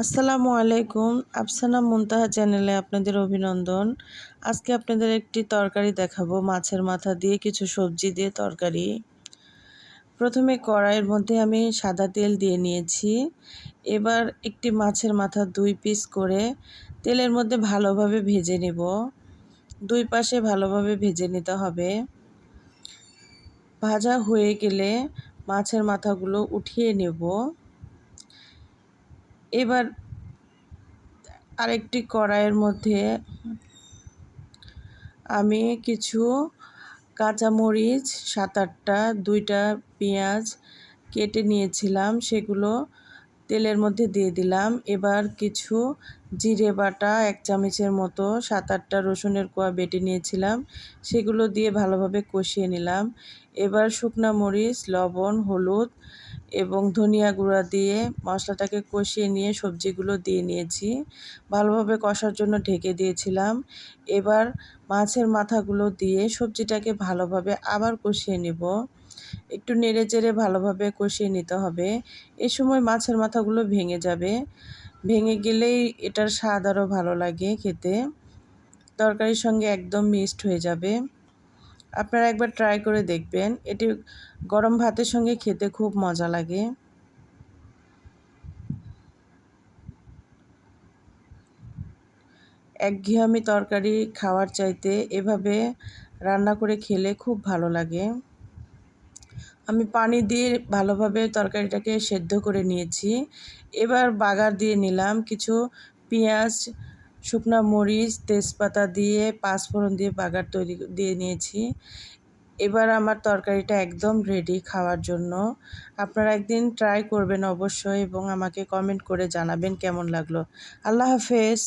আসসালামু আলাইকুম, আফসানা মুনতাহা চ্যানেলে আপনাদের অভিনন্দন। আজকে আপনাদের একটি তরকারি দেখাবো, মাছের মাথা দিয়ে কিছু সবজি দিয়ে তরকারি। প্রথমে কড়াইয়ের মধ্যে আমি সাদা তেল দিয়ে নিয়েছি। এবার একটি মাছের মাথা দুই পিস করে তেলের মধ্যে ভালোভাবে ভেজে নেব। দুই পাশে ভালোভাবে ভেজে নিতে হবে। ভাজা হয়ে গেলে মাছের মাথাগুলো উঠিয়ে নেব। এবার আরেকটি কড়াইয়ের মধ্যে আমি কিছু কাঁচামরিচ সাত আটটা দুইটা পেঁয়াজ কেটে নিয়েছিলাম, সেগুলো তেলের মধ্যে দিয়ে দিলাম। এবার কিছু জিরে বাটা, এক চামচের মতো সাত আটটা রসুনের কোয়া বেটে নিয়েছিলাম, সেগুলো দিয়ে ভালোভাবে কষিয়ে নিলাম। এবার শুকনা মরিচ, লবণ, হলুদ এবং ধনিয়া গুঁড়া দিয়ে মশলাটাকে কষিয়ে নিয়ে সবজিগুলো দিয়ে নিয়েছি। ভালোভাবে কষার জন্য ঢেকে দিয়েছিলাম। এবার মাছের মাথাগুলো দিয়ে সবজিটাকে ভালোভাবে আবার কষিয়ে নেব। একটু নেড়ে চেড়ে ভালোভাবে কষিয়ে নিতে হবে। এ সময় মাছের মাথাগুলো ভেঙে যাবে। ভেঙে গেলেই এটার স্বাদ আরও ভালো লাগে খেতে। তরকারির সঙ্গে একদম মিক্সড হয়ে যাবে। আপনারা একবার ট্রাই করে দেখবেন। এটি গরম ভাতের সঙ্গে খেতে খুব মজা লাগে। একঘেয়েমি তরকারি খাওয়ার চাইতে এভাবে রান্না করে খেলে খুব ভালো লাগে। আমি পানি দিয়ে ভালোভাবে তরকারিটাকে সেদ্ধ করে নিয়েছি। এবার বাগার দিয়ে নিলাম কিছু পেঁয়াজ শুকনা মরিচ, তেজপাতা দিয়ে পাঁচফোড়ন দিয়ে বাগার তৈরি দিয়ে নিয়েছি। এবার আমার তরকারিটা একদম রেডি খাওয়ার জন্য। আপনারা একদিন ট্রাই করবেন অবশ্যই এবং আমাকে কমেন্ট করে জানাবেন কেমন লাগল। আল্লাহ হাফেজ।